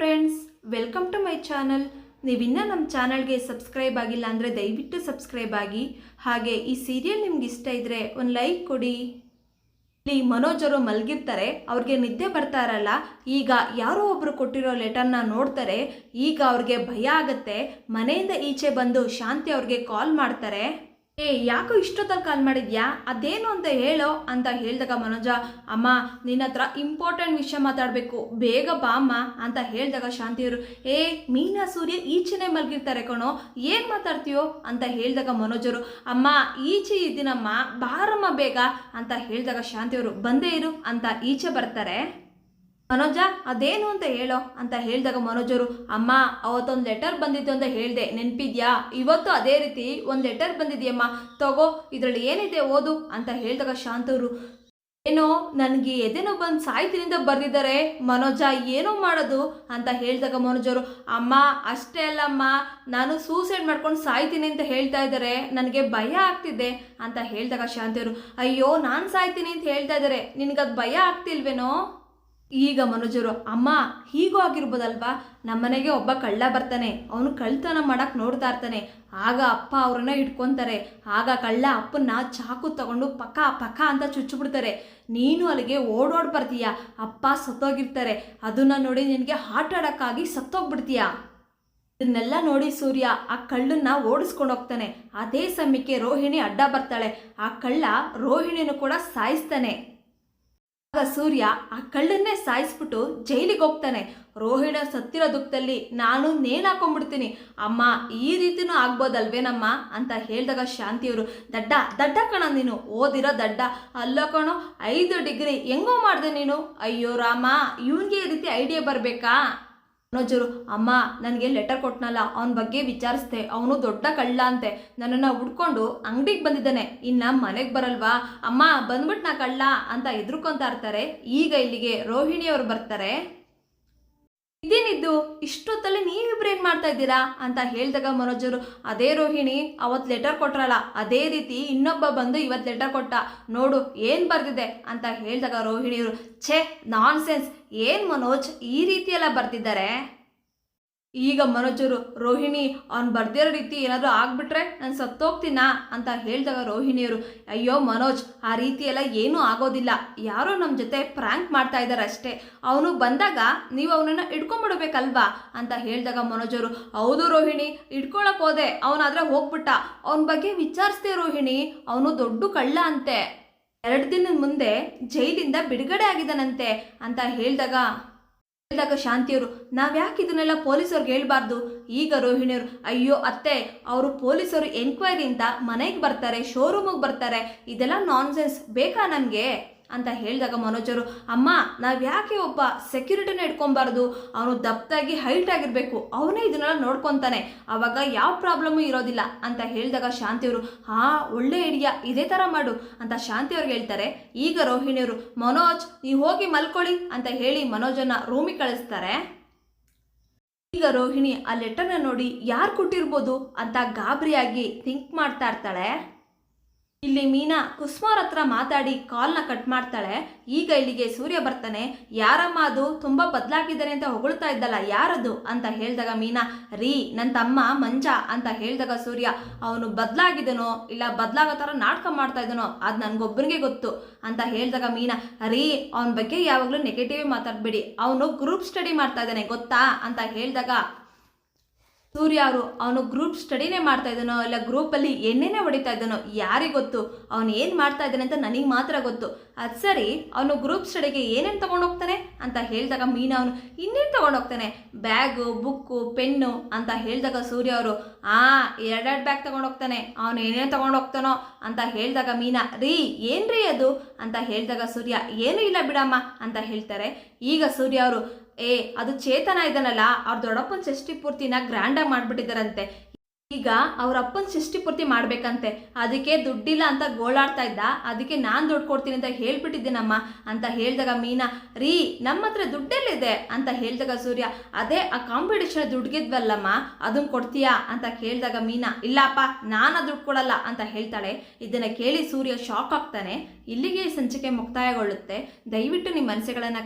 Friends welcome to my channel ನೀವಿನ್ನೂ ನಮ್ಮ ಚಾನಲ್ಗೆ ಸಬ್ಸ್ಕ್ರೈಬ್ ಆಗಿಲ್ಲ ಅಂದರೆ ದಯವಿಟ್ಟು ಸಬ್ಸ್ಕ್ರೈಬ್ ಆಗಿ. ಹಾಗೆ ಈ ಸೀರಿಯಲ್ ನಿಮ್ಗೆ ಇಷ್ಟ ಇದ್ದರೆ ಒಂದು ಲೈಕ್ ಕೊಡಿ. ಇಲ್ಲಿ ಮನೋಜರು ಮಲಗಿರ್ತಾರೆ, ಅವ್ರಿಗೆ ನಿದ್ದೆ ಬರ್ತಾ ಇರಲ್ಲ. ಈಗ ಯಾರೋ ಒಬ್ರು ಕೊಟ್ಟಿರೋ ಲೆಟರ್ನ ನೋಡ್ತಾರೆ, ಈಗ ಅವ್ರಿಗೆ ಭಯ ಆಗುತ್ತೆ. ಮನೆಯಿಂದ ಈಚೆ ಬಂದು ಶಾಂತಿ ಅವ್ರಿಗೆ ಕಾಲ್ ಮಾಡ್ತಾರೆ. ಏ, ಯಾಕೋ ಇಷ್ಟೊತ್ತಲ್ಲಿ ಕಾಲ್ ಮಾಡಿದ್ಯಾ? ಅದೇನು ಅಂತ ಹೇಳೋ ಅಂತ ಹೇಳಿದಾಗ ಮನೋಜ, ಅಮ್ಮ, ನಿನ್ನ ಹತ್ರ ಇಂಪಾರ್ಟೆಂಟ್ ವಿಷಯ ಮಾತಾಡಬೇಕು. ಬೇಗ ಬಾ ಅಮ್ಮ, ಅಂತ ಹೇಳಿದಾಗ ಶಾಂತಿಯವರು ಏ, ಮೀನಾ, ಸೂರ್ಯ ಈಚೆನೆ ಮಲಗಿರ್ತಾರೆ ಕಣೋ, ಏನು ಮಾತಾಡ್ತೀಯೋ? ಅಂತ ಹೇಳಿದಾಗ ಮನೋಜರು ಅಮ್ಮ, ಈಚೆ ಇದ್ದೀನಮ್ಮ, ಬಾರಮ್ಮ ಬೇಗ, ಅಂತ ಹೇಳಿದಾಗ ಶಾಂತಿಯವರು ಬಂದೇ ಇರು, ಅಂತ ಈಚೆ ಬರ್ತಾರೆ. ಮನೋಜ, ಅದೇನು ಅಂತ ಹೇಳೋ? ಅಂತ ಹೇಳಿದಾಗ ಮನೋಜರು, ಅಮ್ಮ, ಅವತ್ತೊಂದು ಲೆಟರ್ ಬಂದಿತ್ತು ಅಂತ ಹೇಳಿದೆ, ನೆನಪಿದ್ಯಾ? ಇವತ್ತು ಅದೇ ರೀತಿ ಒಂದು ಲೆಟರ್ ಬಂದಿದೆಯಮ್ಮ, ತಗೋ, ಇದರಲ್ಲಿ ಏನಿದೆ ಓದು? ಅಂತ ಹೇಳಿದಾಗ ಶಾಂತವರು ಏನೋ, ನನಗೆ ಎದೆನೋ ಬಂದು ಸಾಯ್ತಿನಿಂದ ಬರೆದಿದ್ದಾರೆ, ಮನೋಜ, ಏನೋ ಮಾಡೋದು? ಅಂತ ಹೇಳಿದಾಗ ಮನೋಜರು, ಅಮ್ಮ, ಅಷ್ಟೇ ಅಲ್ಲಮ್ಮ, ನಾನು ಸೂಸೈಡ್ ಮಾಡ್ಕೊಂಡು ಸಾಯ್ತೀನಿ ಅಂತ ಹೇಳ್ತಾ ಇದ್ದಾರೆ, ನನಗೆ ಭಯ ಆಗ್ತಿದೆ. ಅಂತ ಹೇಳಿದಾಗ ಶಾಂತಿಯವರು ಅಯ್ಯೋ, ನಾನು ಸಾಯ್ತೀನಿ ಅಂತ ಹೇಳ್ತಾ ಇದ್ದಾರೆ, ನಿನಗದು ಭಯ ಆಗ್ತಿಲ್ವೇನೋ? ಈಗ ಮನೋಜರು, ಅಮ್ಮ, ಹೀಗೂ ಆಗಿರ್ಬೋದಲ್ವಾ? ನಮ್ಮನೆಗೆ ಒಬ್ಬ ಕಳ್ಳ ಬರ್ತಾನೆ. ಅವನು ಕಳ್ತನ ಮಾಡಕ್ಕೆ ನೋಡ್ತಾ ಇರ್ತಾನೆ. ಆಗ ಅಪ್ಪ ಅವ್ರನ್ನ ಇಟ್ಕೊತಾರೆ ಆಗ ಕಳ್ಳ ಅಪ್ಪನ್ನ ಚಾಕು ತಗೊಂಡು ಪಕ್ಕ ಪಕ್ಕ ಅಂತ ಚುಚ್ಚಿಬಿಡ್ತಾರೆ. ನೀನು ಅಲ್ಲಿಗೆ ಓಡೋಡ್ ಬರ್ತೀಯ? ಅಪ್ಪ ಸತ್ತೋಗಿರ್ತಾರೆ. ಅದನ್ನ ನೋಡಿ ನಿನಗೆ ಆಗಿ ಸತ್ತೋಗ್ಬಿಡ್ತೀಯ? ಇದನ್ನೆಲ್ಲ ನೋಡಿ ಸೂರ್ಯ ಆ ಕಳ್ಳನ್ನ ಓಡಿಸ್ಕೊಂಡು ಹೋಗ್ತಾನೆ. ಅದೇ ಸಮಯಕ್ಕೆ ರೋಹಿಣಿ ಅಡ್ಡ ಬರ್ತಾಳೆ. ಆ ಕಳ್ಳ ರೋಹಿಣಿನೂ ಕೂಡ ಸಾಯಿಸ್ತಾನೆ. ಆಗ ಸೂರ್ಯ ಆ ಕಳ್ಳನ್ನೇ ಸಾಯಿಸ್ಬಿಟ್ಟು ಜೈಲಿಗೆ ಹೋಗ್ತಾನೆ. ರೋಹಿಣ ಸತ್ತಿರೋ ದುಃಖದಲ್ಲಿ ನಾನು ನೇಣ್ ಹಾಕೊಂಡ್ಬಿಡ್ತೀನಿ. ಅಮ್ಮ, ಈ ರೀತಿನೂ ಆಗ್ಬೋದಲ್ವೇನಮ್ಮ? ಅಂತ ಹೇಳಿದಾಗ ಶಾಂತಿಯವರು, ದಡ್ಡ ದಡ್ಡ ಕಣ ನೀನು, ಓದಿರೋ ದಡ್ಡ. ಅಲ್ಲ ಕಣೋ, ಐದು ಡಿಗ್ರಿ ಹೆಂಗೋ ಮಾಡಿದೆ ನೀನು? ಅಯ್ಯೋ ರಾಮ, ಇವನಿಗೆ ಈ ರೀತಿ ಐಡಿಯಾ ಬರಬೇಕಾ? ಮನೋಜರು ಅಮ್ಮ, ನನಗೆ ಲೆಟರ್ ಕೊಟ್ಟನಲ್ಲ ಅವನ ಬಗ್ಗೆ ವಿಚಾರಿಸ್ದೆ, ಅವನು ದೊಡ್ಡ ಕಳ್ಳ ಅಂತೆ, ನನ್ನನ್ನು ಹುಡ್ಕೊಂಡು ಅಂಗಡಿಗೆ ಬಂದಿದ್ದಾನೆ, ಇನ್ನು ಮನೆಗೆ ಬರಲ್ವಾ? ಅಮ್ಮ ಬಂದ್ಬಿಟ್ಟು ನಾ ಕಳ್ಳ ಅಂತ ಎದುರ್ಕೊಂತಾ ಇರ್ತಾರೆ. ಈಗ ಇಲ್ಲಿಗೆ ರೋಹಿಣಿಯವರು ಬರ್ತಾರೆ. ಇದೇನಿದ್ದು? ಇಷ್ಟೊತ್ತಲ್ಲಿ ಏನು ಮಾಡ್ತಾ ಇದ್ದೀರಾ? ಅಂತ ಹೇಳಿದಾಗ ಮನೋಜರು ಅದೇ ರೋಹಿಣಿ ಅವತ್ತು ಲೆಟರ್ ಕೊಟ್ರಲ್ಲ, ಅದೇ ರೀತಿ ಇನ್ನೊಬ್ಬ ಬಂದು ಇವತ್ತು ಲೆಟರ್ ಕೊಟ್ಟ. ನೋಡು, ಏನು ಬರ್ದಿದೆ? ಅಂತ ಹೇಳಿದಾಗ ರೋಹಿಣಿಯವರು, ಛೇ ನಾನ್ ಸೆನ್ಸ್ ಏನು ಮನೋಜ್, ಈ ರೀತಿಯೆಲ್ಲ ಬರ್ತಿದ್ದಾರೆ ಈಗ ಮನೋಜರು, ರೋಹಿಣಿ, ಅವ್ನು ಬರ್ದಿರೋ ರೀತಿ ಏನಾದರೂ ಆಗ್ಬಿಟ್ರೆ ನಾನು ಸತ್ತೋಗ್ತೀನಾ? ಅಂತ ಹೇಳಿದಾಗ ರೋಹಿಣಿಯವರು ಅಯ್ಯೋ ಮನೋಜ್, ಆ ರೀತಿ ಎಲ್ಲ ಏನೂ ಆಗೋದಿಲ್ಲ. ಯಾರೋ ನಮ್ಮ ಜೊತೆ ಪ್ರ್ಯಾಂಕ್ ಮಾಡ್ತಾ ಇದ್ದಾರೆ ಅಷ್ಟೇ. ಅವನು ಬಂದಾಗ ನೀವು ಅವನನ್ನು ಇಟ್ಕೊಂಡ್ಬಿಡ್ಬೇಕಲ್ವಾ ಅಂತ ಹೇಳಿದಾಗ ಮನೋಜರು, ಹೌದು ರೋಹಿಣಿ ಇಟ್ಕೊಳಕ್ಕೆ ಹೋದೆ. ಅವನಾದರೆ ಹೋಗ್ಬಿಟ್ಟ. ಅವನ ಬಗ್ಗೆ ವಿಚಾರಿಸ್ದೆ ರೋಹಿಣಿ. ಅವನು ದೊಡ್ಡ ಕಳ್ಳ ಅಂತೆ. ಎರಡು ದಿನದ ಮುಂದೆ ಜೈಲಿಂದ ಬಿಡುಗಡೆ ಆಗಿದ್ದಾನಂತೆ. ಅಂತ ಹೇಳಿದಾಗ ಹೇಳಿದಾಗ ಶಾಂತಿಯವರು, ನಾವ್ಯಾಕೆ ಇದನ್ನೆಲ್ಲ ಪೊಲೀಸವ್ರಿಗೆ ಹೇಳ್ಬಾರ್ದು? ಈಗ ರೋಹಿಣಿಯವರು, ಅಯ್ಯೋ ಅತ್ತೆ, ಅವರು ಪೊಲೀಸರು ಅಂತ ಮನೆಗೆ ಬರ್ತಾರೆ ಶೋರೂಮಿಗೆ ಬರ್ತಾರೆ, ಇದೆಲ್ಲ ನಾನ್ಸೆನ್ಸ್ ಬೇಕಾ ನಮಗೆ ಅಂತ ಹೇಳಿದಾಗ ಮನೋಜರು, ಅಮ್ಮ, ನಾವು ಯಾಕೆ ಒಬ್ಬ ಸೆಕ್ಯೂರಿಟಿನ ಇಟ್ಕೊಬಾರ್ದು ಅವನು ದಪ್ತಾಗಿ ಹೈಟ್ ಆಗಿರಬೇಕು. ಅವನೇ ಇದನ್ನೆಲ್ಲ ನೋಡ್ಕೊತಾನೆ. ಅವಾಗ ಯಾವ ಪ್ರಾಬ್ಲಮ್ಮು ಇರೋದಿಲ್ಲ. ಅಂತ ಹೇಳಿದಾಗ ಶಾಂತಿಯವರು, ಹಾ, ಒಳ್ಳೆ ಐಡಿಯಾ ಇದೇ ಥರ ಮಾಡು. ಅಂತ ಶಾಂತಿಯವ್ರಿಗೆ ಹೇಳ್ತಾರೆ. ಈಗ ರೋಹಿಣಿಯವರು, ಮನೋಜ್ ನೀವು ಹೋಗಿ ಮಲ್ಕೊಳ್ಳಿ. ಅಂತ ಹೇಳಿ ಮನೋಜನ್ನ ರೂಮಿಗೆ ಕಳಿಸ್ತಾರೆ. ಈಗ ರೋಹಿಣಿ ಆ ಲೆಟರ್ನ ನೋಡಿ, ಯಾರು ಕೊಟ್ಟಿರ್ಬೋದು? ಅಂತ ಗಾಬರಿಯಾಗಿ ಥಿಂಕ್ ಮಾಡ್ತಾ ಇರ್ತಾಳೆ. ಇಲ್ಲಿ ಮೀನಾ ಕುಸ್ಮಾರ್ ಹತ್ರ ಮಾತಾಡಿ ಕಾಲ್ನ ಕಟ್ ಮಾಡ್ತಾಳೆ. ಈಗ ಇಲ್ಲಿಗೆ ಸೂರ್ಯ ಬರ್ತಾನೆ. ಯಾರಮ್ಮ ಅದು? ತುಂಬ ಬದಲಾಗಿದ್ದಾನೆ ಅಂತ ಹೊಗಳ್ತಾ ಇದ್ದಲ್ಲ, ಯಾರದು? ಅಂತ ಹೇಳಿದಾಗ ಮೀನಾ, ರೀ ನನ್ನ ತಮ್ಮ ಮಂಜ ಅಂತ ಹೇಳಿದಾಗ ಸೂರ್ಯ, ಅವನು ಬದಲಾಗಿದನೋ ಇಲ್ಲ ಬದಲಾಗೋ ಥರ ನಾಟಕ ಮಾಡ್ತಾ ಇದನೋ ಅದು ನನಗೊಬ್ಬನಿಗೆ ಗೊತ್ತು ಅಂತ ಹೇಳಿದಾಗ ಮೀನಾ, ರೀ, ಅವನ ಬಗ್ಗೆ ಯಾವಾಗಲೂ ನೆಗೆಟಿವ್ ಮಾತಾಡಬೇಡಿ. ಅವನು ಗ್ರೂಪ್ ಸ್ಟಡಿ ಮಾಡ್ತಾ ಇದ್ದಾನೆ, ಗೊತ್ತಾ? ಅಂತ ಹೇಳಿದಾಗ ಸೂರ್ಯ ಅವರು ಅವನು ಗ್ರೂಪ್ ಸ್ಟಡಿನೇ ಮಾಡ್ತಾ ಇದ್ದಾನೋ, ಇಲ್ಲ ಗ್ರೂಪಲ್ಲಿ ಎಣ್ಣೆನೇ ಹೊಡಿತಾ ಇದ್ದಾನೋ, ಯಾರಿಗೆ ಗೊತ್ತು? ಅವನು ಏನು ಮಾಡ್ತಾ ಇದ್ದಾನೆ ಅಂತ ನನಗೆ ಮಾತ್ರ ಗೊತ್ತು. ಅದು ಸರಿ, ಅವನು ಗ್ರೂಪ್ ಸ್ಟಡಿಗೆ ಏನೇನು ತೊಗೊಂಡೋಗ್ತಾನೆ ಅಂತ ಹೇಳಿದಾಗ ಮೀನಾ ಅವನು, ಇನ್ನೇನು ತೊಗೊಂಡೋಗ್ತಾನೆ ಬ್ಯಾಗು ಬುಕ್ಕು ಪೆನ್ನು ಅಂತ ಹೇಳಿದಾಗ ಸೂರ್ಯ ಅವರು, ಆ, ಎರಡೆರಡು ಬ್ಯಾಗ್ ತೊಗೊಂಡೋಗ್ತಾನೆ ಅವನು ಏನೇನು ತೊಗೊಂಡೋಗ್ತಾನೋ ಅಂತ ಹೇಳಿದಾಗ ಮೀನಾ, ರೀ, ಏನ್ರಿ ಅದು? ಅಂತ ಹೇಳಿದಾಗ ಸೂರ್ಯ, ಏನೂ ಇಲ್ಲ ಬಿಡಮ್ಮ ಅಂತ ಹೇಳ್ತಾರೆ. ಈಗ ಸೂರ್ಯ ಅವರು ಏ, ಅದು ಚೇತನ ಇದ್ದಾನಲ್ಲ ಅವ್ರ ದೊಡ್ಡಪ್ಪನ ಷಷ್ಠಿ ಪೂರ್ತಿನ ಗ್ರ್ಯಾಂಡಾಗಿ ಮಾಡಿಬಿಟ್ಟಿದ್ದಾರಂತೆ. ಈಗ ಅವ್ರ ಅಪ್ಪನ ಷಷ್ಠಿ ಪೂರ್ತಿ ಮಾಡ್ಬೇಕಂತೆ. ಅದಕ್ಕೆ ದುಡ್ಡಿಲ್ಲ ಅಂತ ಗೋಳಾಡ್ತಾ ಇದ್ದ, ಅದಕ್ಕೆ ನಾನು ದುಡ್ಡು ಕೊಡ್ತೀನಿ ಅಂತ ಹೇಳ್ಬಿಟ್ಟಿದ್ದೀನಮ್ಮ ಅಂತ ಹೇಳಿದಾಗ ಮೀನಾ, ರೀ ನಮ್ಮ ಹತ್ರ ದುಡ್ಡೆಲ್ಲಿದೆ ಅಂತ ಹೇಳಿದಾಗ ಸೂರ್ಯ, ಅದೇ ಆ ಕಾಂಪಿಟೇಷನ್ ದುಡ್ಗಿದ್ವಲ್ಲಮ್ಮ ಅದನ್ನ ಕೊಡ್ತೀಯಾ ಅಂತ ಕೇಳಿದಾಗ ಮೀನಾ, ಇಲ್ಲಪ್ಪ, ನಾನು ದುಡ್ಡು ಕೊಡಲ್ಲ ಅಂತ ಹೇಳ್ತಾಳೆ. ಇದನ್ನು ಕೇಳಿ ಸೂರ್ಯ ಶಾಕ್ ಆಗ್ತಾನೆ. ಇಲ್ಲಿಗೆ ಸಂಚಿಕೆ ಮುಕ್ತಾಯಗೊಳ್ಳುತ್ತೆ. ದಯವಿಟ್ಟು ನಿಮ್ಮ ಮನಸ್ಸುಗಳನ್ನು